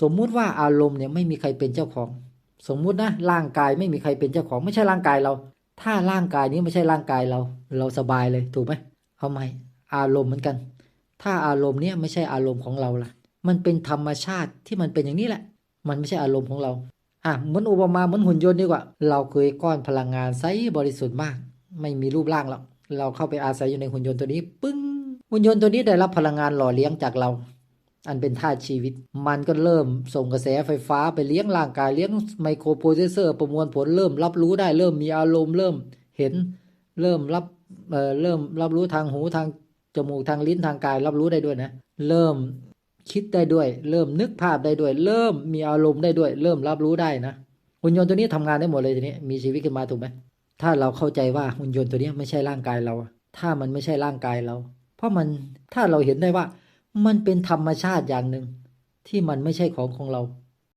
สมมุติว่าอารมณ์เนี่ยไม่มีใครเป็นเจ้าของ สมมุตินะร่างกายไม่มีใครเป็นเจ้าของ ไม่ใช่ร่างกายเรา ถ้าร่างกายนี้ไม่ใช่ร่างกายเรา เราสบายเลยถูกไหมเอาไหมอารมณ์เหมือนกัน ถ้าอารมณ์เนี้ยไม่ใช่อารมณ์ของเราล่ะ มันเป็นธรรมชาติที่มันเป็นอย่างนี้แหละ มันไม่ใช่อารมณ์ของเราอะเหมือนอุปมาเหมือนหุ่นยนต์ดีกว่า เราเคยก้อนพลังงานใสบริสุทธิ์มาก ไม่มีรูปร่างหรอกเราเข้าไปอาศัยอยู่ในหุ่นยนต์ตัวนี้ ปึ้งหุ่นยนต์ตัวนี้ได้รับพลังงานหล่อเลี้ยงจากเรา อันเป็นธาตุชีวิต มันก็เริ่มส่งกระแสไฟฟ้าไปเลี้ยงร่างกายเลี้ยงไมโครโปรเซสเซอร์ประมวลผลเริ่มรับรู้ได้เริ่มมีอารมณ์เริ่มเห็นเริ่มรับเอ่อเริ่มรับรู้ทางหูทางจมูกทางลิ้นทางกายรับรู้ได้ด้วยนะ เริ่มคิดได้ด้วย เริ่มนึกภาพได้ด้วย เริ่มมีอารมณ์ได้ด้วย เริ่มรับรู้ได้นะหุ่นยนต์ตัวนี้ทำงานได้หมดเลยทีนี้มีชีวิตขึ้นมาถูกไหมถ้าเราเข้าใจว่าหุ่นยนต์ตัวนี้ไม่ใช่ร่างกายเรา ถ้ามันไม่ใช่ร่างกายเรา เพราะมันถ้าเราเห็นได้ว่า มันเป็นธรรมชาติอย่างหนึ่งที่มันไม่ใช่ของของเรา